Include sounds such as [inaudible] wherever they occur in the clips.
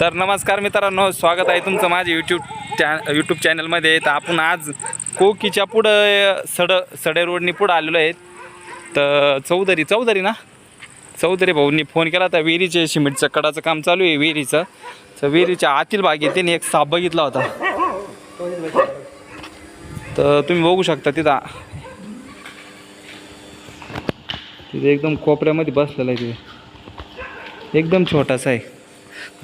तर नमस्कार मित्रांनो स्वागत आहे तुमचं माझ्या यूट्यूब चॅ यूट्यूब चॅनलमध्ये तर आपण आज कोकीच्या पुढं सड सडे रोडनी पुढं आलेलो आहेत तर चौधरी चौधरी ना? चौधरी भाऊंनी फोन केला तर विहिरीचे सिमेंटचं कडाचं काम चालू आहे विहिरीचं. तर विहिरीच्या आतील बागेत त्यांनी एक साप बघितला होता. तर तुम्ही बघू शकता तिथं. तिथे एकदम कोपऱ्यामध्ये बसलेला आहे तिथे एकदम छोटासा आहे.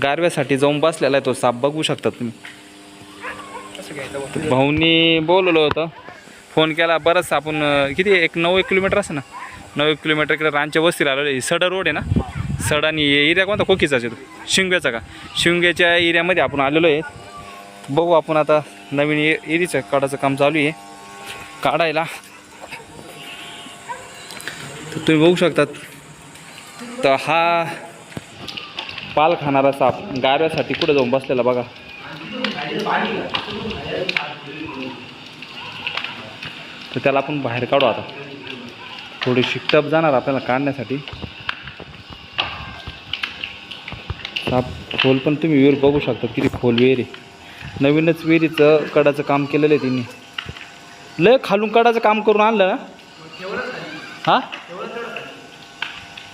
गारव्यासाठी जाऊन बसलेला आहे तो साप बघू शकता तुम्ही. भाऊनी भाऊंनी बोलवलं होतं. फोन केला बरंच आपण किती एक नऊ एक किलोमीटर असं ना? नऊ एक किलोमीटर इकडे रांच्या वस्तीला आलेलो आहे. रोड आहे ना? सड आणि एरिया कोणता? कोकीचा आहे तो. शिवग्याचा का? शिंग्याच्या एरियामध्ये आपण आलेलो आहे. बघू आपण आता नवीन ए एरीचं काढायचं काम चालू आहे. काढायला. तर तुम्ही बघू शकतात. तर हा पाल खाणारा साप गारव्यासाठी कुठे जाऊन बसलेला बघा. तर त्याला आपण बाहेर काढू आता. थोडी शिकटप जाणार आपल्याला काढण्यासाठी. साप खोल पण तुम्ही विहीर बघू शकता किती खोल विहीर आहे. नवीनच विहिरीचं कडाचं काम केलेलं आहे तिने. लय खालून कडाचं काम करून आणलं हां?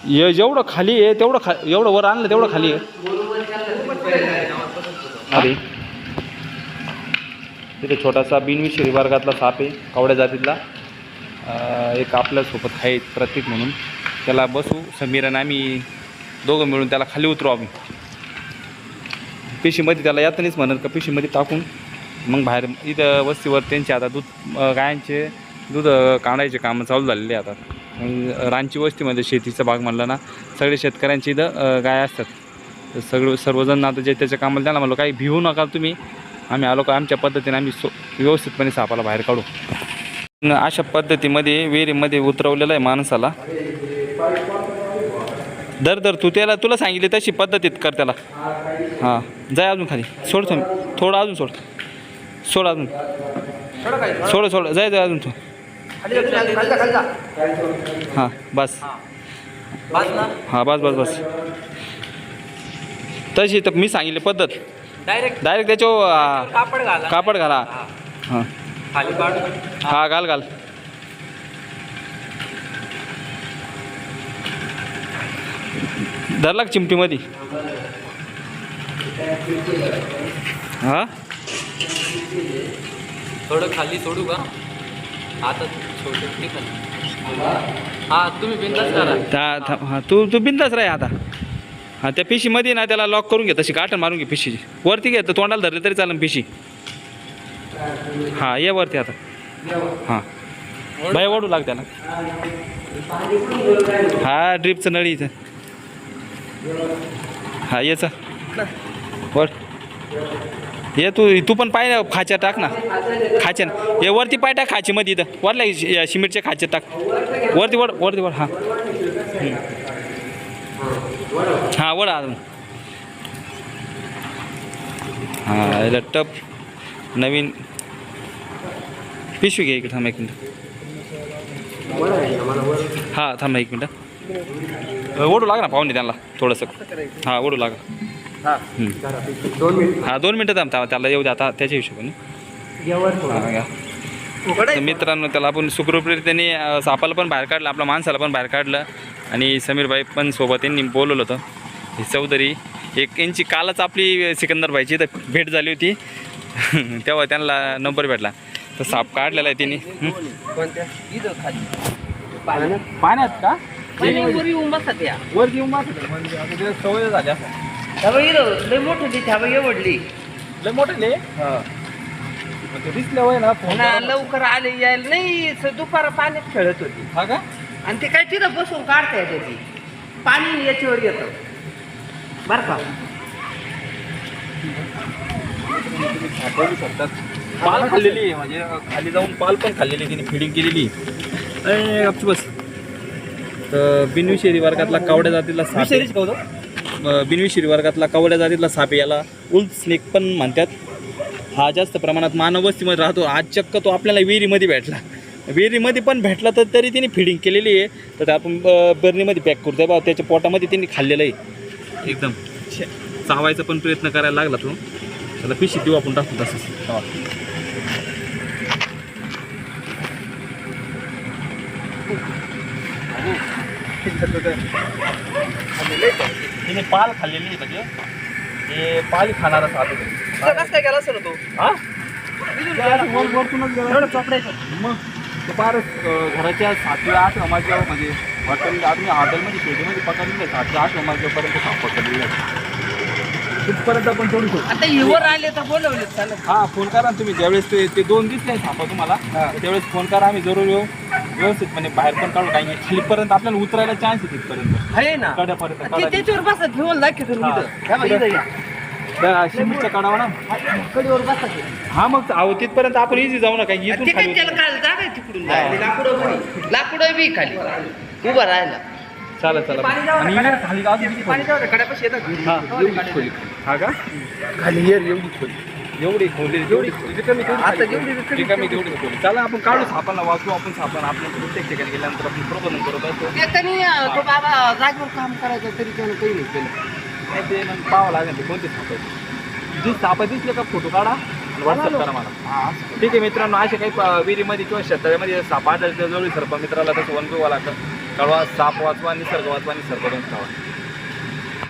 ये जेवढं खाली आहे तेवढं खा एवढं वर आणलं तेवढं खाली आहे. अरे. तिथे छोटासा बिनविषयी वर्गातला साप आहे कावड्या जातीतला. एक आपल्यासोबत आहे प्रतीक म्हणून. त्याला बसू समीर आणि आम्ही दोघं मिळून त्याला खाली उतरू आम्ही. पिशीमध्ये त्याला यातनीच म्हणत का पिशीमध्ये टाकून मग बाहेर इथं वस्तीवर त्यांचे आता दूध गायांचे दूध काढायचे कामं चालू झालेले आता. रानची रांची वस्तीमध्ये म्हणजे शेतीचा भाग म्हणला ना सगळे शेतकऱ्यांची इथं गाय असतात. तर सगळं सर्वजण आता जे त्याच्या कामाला त्यांना म्हणलो काही भिवू नका तुम्ही. आम्ही आलो का आमच्या पद्धतीने आम्ही सो व्यवस्थितपणे सापाला बाहेर काढू. न अशा पद्धतीमध्ये विहिरीमध्ये उतरवलेलं आहे माणसाला. दर दर तू त्याला तुला सांगितले तशी पद्धतीत कर त्याला. हां जाय अजून खाली. सोड. थोडं अजून सोड. सोड अजून. सोड सोड. जाय जाय अजून तू. हां बस. हां. बस बस बस तशी तर मी सांगितली पद्धत. डायरेक्ट डायरेक्ट त्याच्यावर कापड घाला. कापड घाला. हां. खाली हा घाल घाल. धरला का चिमटीमध्ये? हा? थोडं खाली सोडू का? आता ठीक आहे. तुम्ही बिंदास करा त्या था- हा तू तू बिंदाच राह आता. हा त्या पिशीमध्ये ना त्याला लॉक करून घे तशी गाठण मारून घे पिशीची. वरती घे तर तोंडाला धरले तरी चालेल पिशी. हा ये वरती आता. हां. बाय ओढू लाग त्याला. हा ड्रिपचं नळी इथं. हा याचा वर. ये तू तू पण पाय ना खाच्या टाक ना. खाच्या हे वरती पाय टाक खाचीमध्ये इथं. वरला शि- या टाक. वरती वड वरती वड हां. हां वड अजून. हां टप. नवीन. पिशवी घे इकडे थांबा एक मिनटं. हां थांबा एक मिनटं. ओढू लाग ना पाहुणे त्यांना थोडंसं. हां ओढू लागा. हं. हां दोन मिनटं थांब थांबा त्याला येऊ दे आता त्याच्या हिशोबाने. मित्रांनो त्याला आपण सुखरूपरीत्याने सापाला पण बाहेर काढलं आपल्या माणसाला पण बाहेर काढलं. आणि समीरबाई पण सोबत यांनी बोलवलं होतं. हे चौधरी एक यांची कालच आपली सिकंदरबाईची तर भेट झाली होती. [laughs] तेव्हा त्यांना नंबर भेटला. तर साप काढलेला आहे तिने? कोणत्या? इथं खाली. पाण्यात? का? वरी घेऊन म्हणजे सवय झाली त्यामुळे इथं लय मोठं ती थांबा एवढली लय मोठे दिसले होय ना ना लवकर आले यायला नाही स- दुपार पाण्यात खेळत होती. हा का? आणि ते काय तिथं बसून काढता येते ती. पाणी याच्यावर येतं. बरं का? शकतात. पाल खाल्लेली आहे म्हणजे खाली जाऊन पाल पण खाल्लेली तिने फिडिंग केलेली गपचूप बस. तर बिनविषेरी वर्गातला कावड्या जातीला साप आहे. बिनविषेरी वर्गातला कवड्या जातीतला साप याला उल स्नेक पण म्हणतात. हा जास्त प्रमाणात मानव वस्तीमध्ये राहतो. आज चक्क तो आपल्याला विहिरीमध्ये भेटला. विहिरीमध्ये पण भेटला तर तरी तिने फिडिंग केलेली आहे. तर ते आपण बर्नीमध्ये पॅक करतोय बा त्याच्या पोटामध्ये तिने खाल्लेलं आहे. एकदम. चावायचा पण प्रयत्न करायला लागला तो. त्याला पिशी देऊ आपण टाकू तसंच हा. तिने पाल खाल्लेली म्हणजे ते पाल खाणारा काय केला असेल तो? हा? वर- वरतूनच गेला. मग ते फार घराच्या सातव्या आठ माझ्या म्हणजे हॉटेल आम्ही हॉटेलमध्ये शेतीमध्ये पकडलेलं आहे सातव्या आठ वाजल्यापर्यंत साप पकडलेलं आहे तिथपर्यंत आपण सोडू शकतो. आता हिवर आले तर बोलवले चालेल. हा फोन करा ना तुम्ही. ज्यावेळेस ते ते दोन दिसले सापा तुम्हाला त्यावेळेस फोन करा आम्ही जरूर येऊ. व्यवस्थितपणे बाहेर पण काढू काही नाही खालीपर्यंत आपल्याला उतरायला चान्स आहे तिथपर्यंत आहे ना कड्यापर्यंत ते. त्याच्यावर बसा घेऊन दाखव तुम्ही हा. इथं. हे बघ, इथं या. त्या शिमिटच्या काढावा ना कडीवर बसा ते. हा मग अहो तिथपर्यंत आपण इझी जाऊ ना काही इथून ते काय खाली त्याला उतरू. काय जागा आहे तिकडून जायला. लाकडं बी लाकडं बी खाली उभा चालेल आणि इकडे खाली अजून किती. हा. एवढी खोली. हा का खाली येर एवढी खोली एवढी खोली एवढी रिकामी आता खाली. जेवढी रिकामी तेवढी खोली. चला आपण काढू सापांना वाचू आपण सापांना आपण प्रत्येक ठिकाणी गेल्यानंतर आपण प्रबंधन करत असतो. ते त्यांनी तो बाबा जागेवर काम करायचं तरी त्यानं काही नाही केलं. नाही ते मग पाहावं लागेल ते कोणते साप आहेत. जी सापा दिसले का फोटो काढा आणि व्हॉट्सअप करा मला. ठीक आहे मित्रांनो असे काही विहिरीमध्ये किंवा शेतामध्ये साप आढळते जवळ सरपा मित्राला तसं वन लागतं कळवा साप वाचवा निसर्ग वाचवा निसर्ग खावा